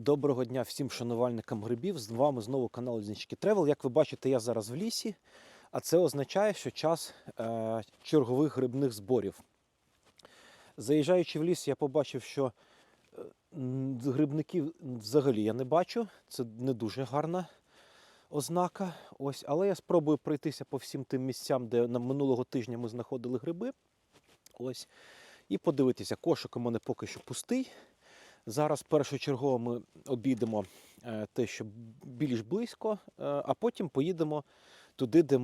Доброго дня всім шанувальникам грибів. З вами знову канал Лізнички Тревел. Як ви бачите, я зараз в лісі, а це означає, що час е, чергових грибних зборів. Заїжджаючи в ліс, я побачив, що е, грибників взагалі я не бачу. Це не дуже гарна ознака. Ось, але я спробую пройтися по всім тим місцям, де на минулого тижня ми знаходили гриби. Ось. І подивитися, кошик у мене поки що пустий. Зараз першочергово ми обійдемо е, те, що більш близько, е, а потім поїдемо туди, де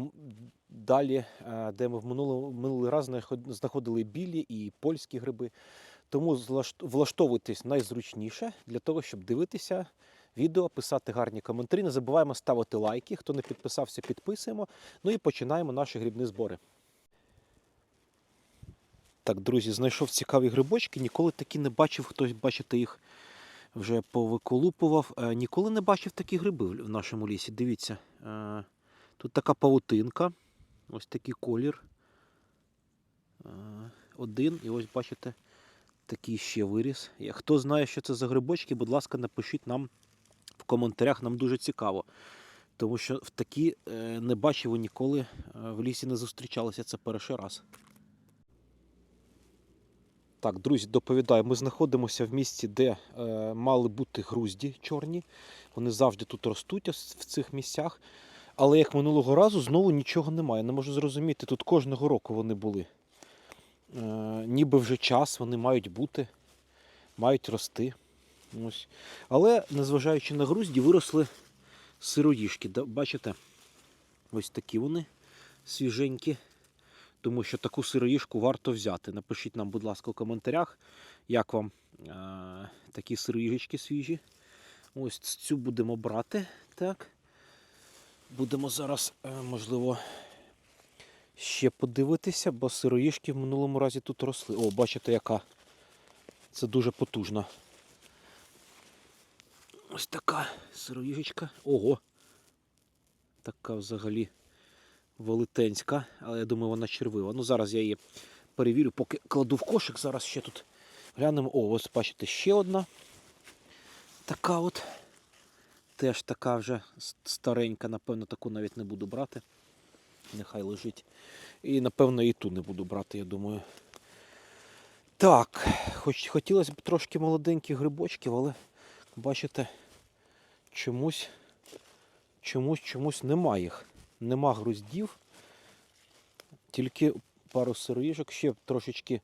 далі, е, де ми в минулому, минулий раз знаходили білі і польські гриби. Тому влаштовуйтесь найзручніше для того, щоб дивитися відео, писати гарні коментарі. Не забуваємо ставити лайки. Хто не підписався, підписуємо. Ну і починаємо наші грибні збори. Так, друзі, знайшов цікаві грибочки. Ніколи такі не бачив. Хтось, бачите, їх вже повиколупував. Е, Ніколи не бачив такі гриби в нашому лісі. Дивіться. е, Тут така павутинка. Ось такий колір. Е, Один. І ось бачите, такий ще виріс. Хто знає, що це за грибочки, будь ласка, напишіть нам в коментарях. Нам дуже цікаво. Тому що в такі не бачив і ніколи в лісі не зустрічалися. Це перший раз. Так, друзі, доповідаю, ми знаходимося в місці, де е, мали бути грузді чорні. Вони завжди тут ростуть в цих місцях. Але як минулого разу, знову нічого немає. Не можу зрозуміти, тут кожного року вони були. Е, ніби вже час, вони мають бути, мають рости. Ось. Але, незважаючи на грузді, виросли сироїжки. Да, Бачите? Ось такі вони свіженькі тому що таку сироїжку варто взяти. Напишіть нам, будь ласка, у коментарях, як вам е- такі сироїжечки свіжі. Ось цю будемо брати. Так. Будемо зараз, е, можливо, ще подивитися, бо сироїжки в минулому разі тут росли. О, бачите, яка. Це дуже потужна. Ось така сироїжечка. Ого. Така взагалі велетенська, але я думаю, вона червива. Ну, зараз я її перевірю, поки кладу в кошик. Зараз ще тут глянемо. О, ось бачите, ще одна. Така от. Теж така вже старенька, напевно, таку навіть не буду брати. Нехай лежить. І, напевно, і ту не буду брати, я думаю. Так, хоч хотілося б трошки молоденьких грибочків, але бачите, чомусь, чомусь, чомусь немає їх нема груздів, тільки пару сироїжок, ще трошечки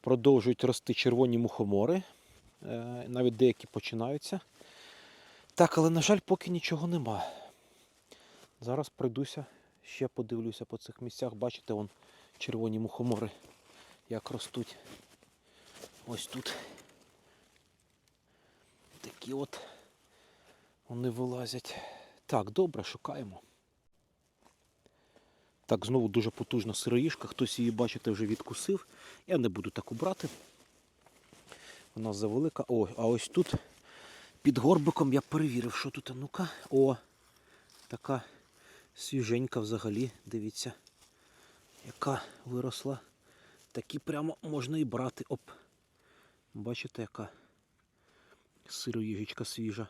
продовжують рости червоні мухомори. Е, Навіть деякі починаються. Так, але, на жаль, поки нічого нема. Зараз пройдуся, ще подивлюся по цих місцях. Бачите, вон червоні мухомори, як ростуть. Ось тут. Такі от вони вилазять. Так, добре, шукаємо. Так, знову дуже потужна сироїжка. Хтось її, бачите, вже відкусив. Я не буду таку брати. Вона завелика. О, а ось тут під горбиком я перевірив, що тут. Ну-ка. О, така свіженька взагалі. Дивіться, яка виросла. Такі прямо можна і брати. Оп. Бачите, яка сироїжечка свіжа.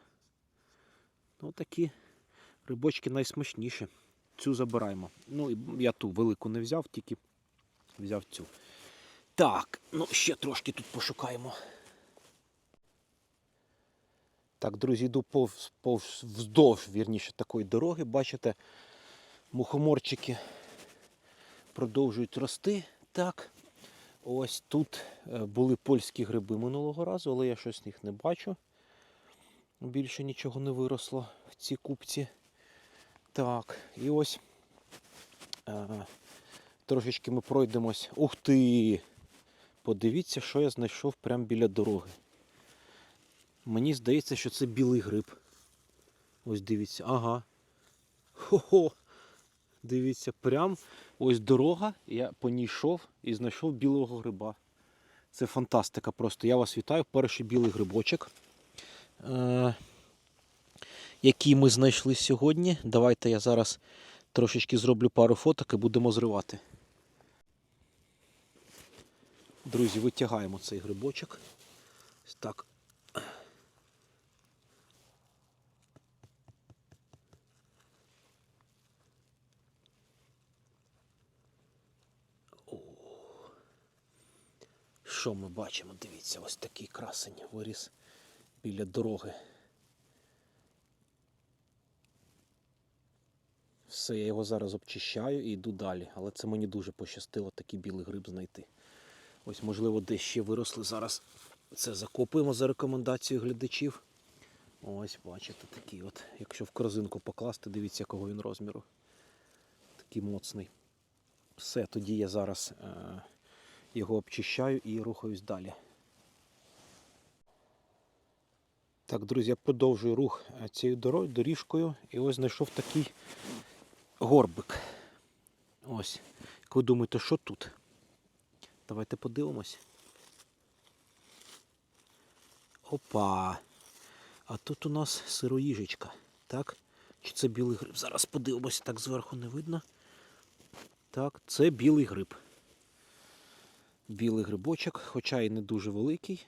Ну, такі рибочки найсмачніші. Цю забираємо. Ну, я ту велику не взяв, тільки взяв цю. Так, ну ще трошки тут пошукаємо. Так, друзі, йду повз, повз вздовж, вірніше, такої дороги. Бачите, мухоморчики продовжують рости. Так. Ось тут е, були польські гриби минулого разу, але я щось їх не бачу. Більше нічого не виросло в цій купці. Так, і ось е, трошечки ми пройдемось. Ух ти! Подивіться, що я знайшов прямо біля дороги. Мені здається, що це білий гриб. Ось дивіться, ага. Хо-хо! Дивіться, прям ось дорога, я по ній йшов і знайшов білого гриба. Це фантастика просто. Я вас вітаю. Перший білий грибочок. Е, які ми знайшли сьогодні. Давайте я зараз трошечки зроблю пару фоток і будемо зривати. Друзі, витягаємо цей грибочок. Ось так. Що ми бачимо? Дивіться, ось такий красень виріс біля дороги. Все, я його зараз обчищаю і йду далі. Але це мені дуже пощастило такий білий гриб знайти. Ось, можливо, десь ще виросли. Зараз це закопуємо за рекомендацією глядачів. Ось, бачите, такий от. Якщо в корзинку покласти, дивіться, якого він розміру. Такий моцний. Все, тоді я зараз е, його обчищаю і рухаюсь далі. Так, друзі, я продовжую рух е, цією доріжкою. І ось знайшов такий горбик. Ось. Як ви думаєте, що тут? Давайте подивимось. Опа. А тут у нас сироїжечка. Так? Чи це білий гриб? Зараз подивимося, так зверху не видно. Так, це білий гриб. Білий грибочок, хоча і не дуже великий,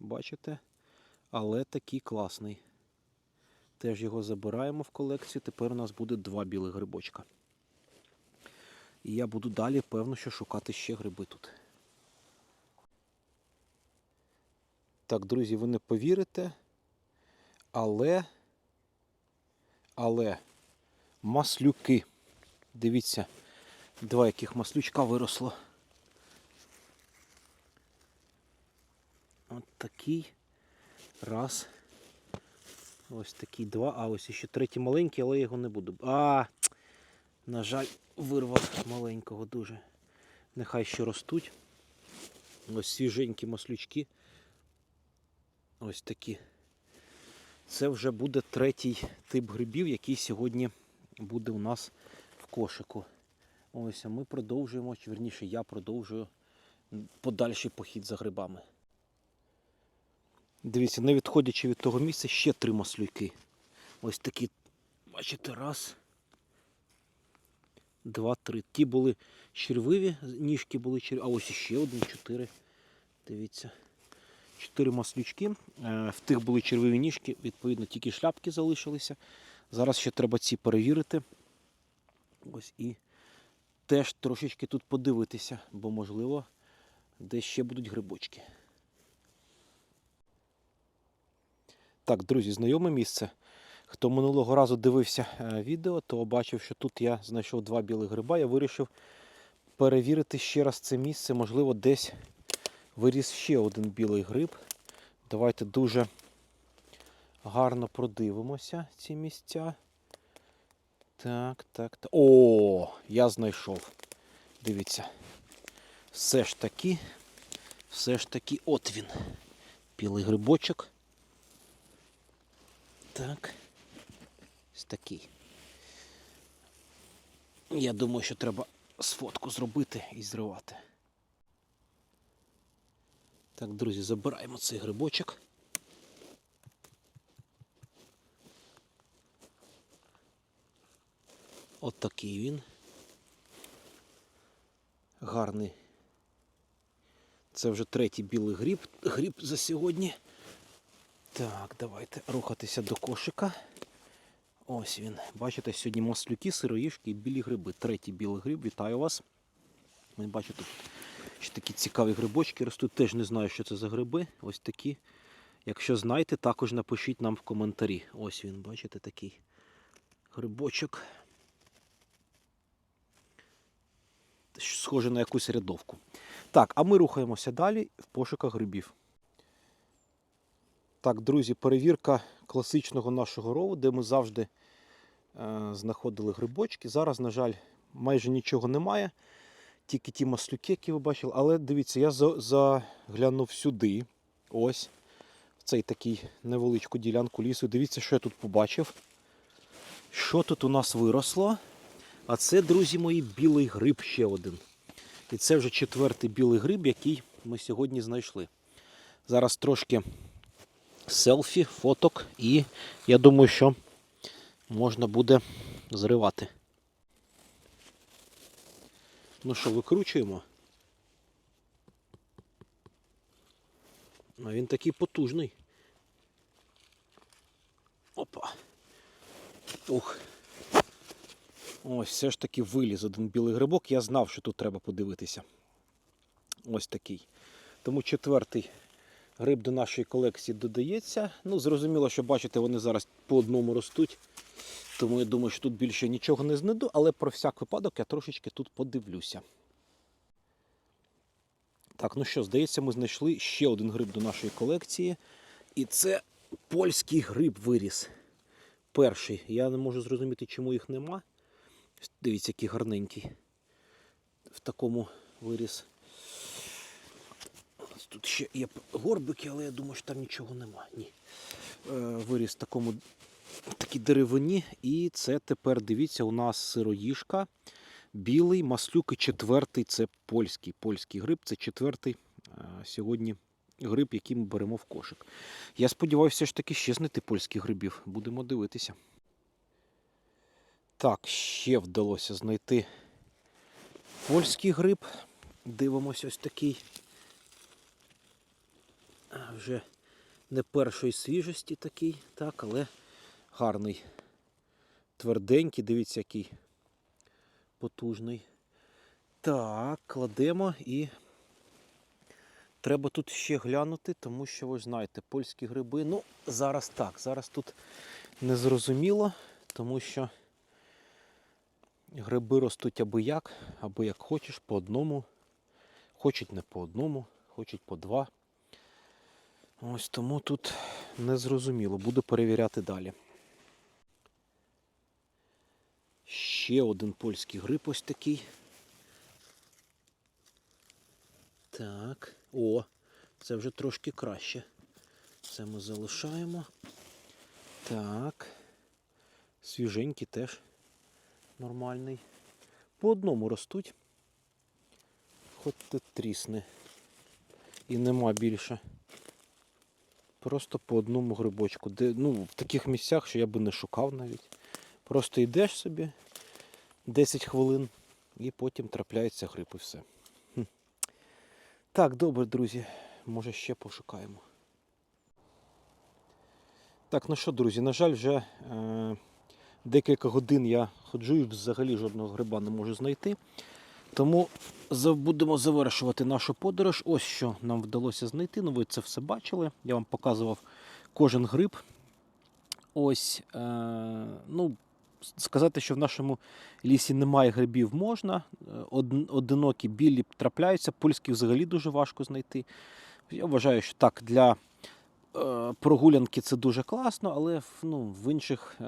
бачите, але такий класний. Теж його забираємо в колекцію. Тепер у нас буде два білих грибочка. І я буду далі, певно, що шукати ще гриби тут. Так, друзі, ви не повірите, але, але маслюки. Дивіться, два яких маслючка виросло. От такий. Раз. Ось такий два. А ось ще третій маленький, але я його не буду. А, на жаль, вирвав маленького дуже. Нехай ще ростуть. Ось свіженькі маслючки. Ось такі. Це вже буде третій тип грибів, який сьогодні буде у нас в кошику. Ось, а ми продовжуємо, чи верніше я продовжую подальший похід за грибами. Дивіться, не відходячи від того місця, ще три маслюки. Ось такі, бачите, раз. Два, три. Ті були червиві, ніжки були червиві. А ось іще один, чотири. Дивіться. Чотири маслючки. Е, В тих були червиві ніжки, відповідно, тільки шляпки залишилися. Зараз ще треба ці перевірити. Ось і теж трошечки тут подивитися, бо, можливо, десь ще будуть грибочки. Так, друзі, знайоме місце. Хто минулого разу дивився е, відео, то бачив, що тут я знайшов два білих гриба. Я вирішив перевірити ще раз це місце. Можливо, десь виріс ще один білий гриб. Давайте дуже гарно продивимося ці місця. Так, так, так. О, я знайшов. Дивіться. Все ж таки, все ж таки, от він. Білий грибочок. Так. Ось такий. Я думаю, що треба сфотку зробити і зривати. Так, друзі, забираємо цей грибочок. От такий він. Гарний. Це вже третій білий гриб, гриб за сьогодні. Так, давайте рухатися до кошика. Ось він. Бачите, сьогодні маслюки, сироїшки і білі гриби. Третій білий гриб. Вітаю вас. Ви бачите, тут ще такі цікаві грибочки ростуть. Теж не знаю, що це за гриби. Ось такі. Якщо знаєте, також напишіть нам в коментарі. Ось він, бачите, такий грибочок. Схоже на якусь рядовку. Так, а ми рухаємося далі в пошуках грибів. Так, друзі, перевірка класичного нашого рову, де ми завжди е, знаходили грибочки. Зараз, на жаль, майже нічого немає. Тільки ті маслюки, які ви бачили. Але дивіться, я заглянув сюди. Ось. В цей такий невеличку ділянку лісу. Дивіться, що я тут побачив. Що тут у нас виросло? А це, друзі мої, білий гриб ще один. І це вже четвертий білий гриб, який ми сьогодні знайшли. Зараз трошки селфі, фоток, і я думаю, що можна буде зривати. Ну що, викручуємо? А він такий потужний. Опа. Ух. Ось, все ж таки виліз один білий грибок. Я знав, що тут треба подивитися. Ось такий. Тому четвертий гриб до нашої колекції додається. Ну, зрозуміло, що бачите, вони зараз по одному ростуть. Тому я думаю, що тут більше нічого не знайду, але про всяк випадок я трошечки тут подивлюся. Так, ну що, здається, ми знайшли ще один гриб до нашої колекції. І це польський гриб виріс. Перший. Я не можу зрозуміти, чому їх нема. Дивіться, який гарненький. В такому виріс. Ось Тут ще є горбики, але я думаю, що там нічого нема. Ні. Е, виріс в такому такій деревині. І це тепер, дивіться, у нас сироїжка. Білий, маслюк і четвертий це польський. Польський гриб. Це четвертий е, сьогодні гриб, який ми беремо в кошик. Я сподіваюся, все ж таки ще знайти польських грибів. Будемо дивитися. Так, ще вдалося знайти польський гриб. Дивимося ось такий. Вже не першої свіжості такий, так, але гарний. Тверденький, дивіться, який потужний. Так, кладемо і треба тут ще глянути, тому що ви знаєте, польські гриби. Ну, зараз так, зараз тут незрозуміло, тому що гриби ростуть аби як, або як хочеш, по одному. Хочуть не по одному, хочуть по два. Ось тому тут незрозуміло. Буду перевіряти далі. Ще один польський гриб ось такий. Так. О, це вже трошки краще. Це ми залишаємо. Так. Свіженький теж нормальний. По одному ростуть. Хоч ти трісне. І нема більше. Просто по одному грибочку. Де, ну, в таких місцях, що я би не шукав навіть. Просто йдеш собі 10 хвилин і потім трапляється гриб і все. Хм. Так, добре, друзі. Може ще пошукаємо. Так, ну що, друзі, на жаль, вже е, декілька годин я ходжу і взагалі жодного гриба не можу знайти. Тому будемо завершувати нашу подорож. Ось що нам вдалося знайти. Ну, ви це все бачили. Я вам показував кожен гриб. Ось, е, ну, сказати, що в нашому лісі немає грибів можна. Е, Одинокі білі трапляються, польські взагалі дуже важко знайти. Я вважаю, що так, для е, прогулянки це дуже класно, але ну, в інших е,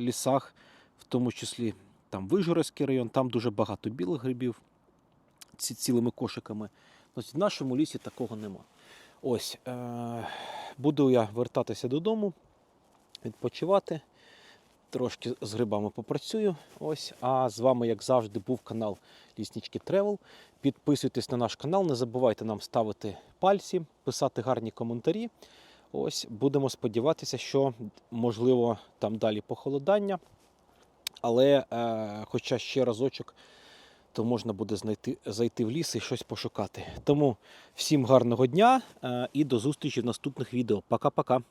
лісах, в тому числі там Вижгородський район, там дуже багато білих грибів ці, цілими кошиками. Ось в нашому лісі такого нема. Ось, е, буду я вертатися додому, відпочивати. Трошки з грибами попрацюю. Ось. А з вами, як завжди, був канал Ліснички Тревел. Підписуйтесь на наш канал, не забувайте нам ставити пальці, писати гарні коментарі. Ось будемо сподіватися, що можливо там далі похолодання. Але е, хоча ще разочок, то можна буде знайти, зайти в ліс і щось пошукати. Тому всім гарного дня е, і до зустрічі в наступних відео. Пока-пока.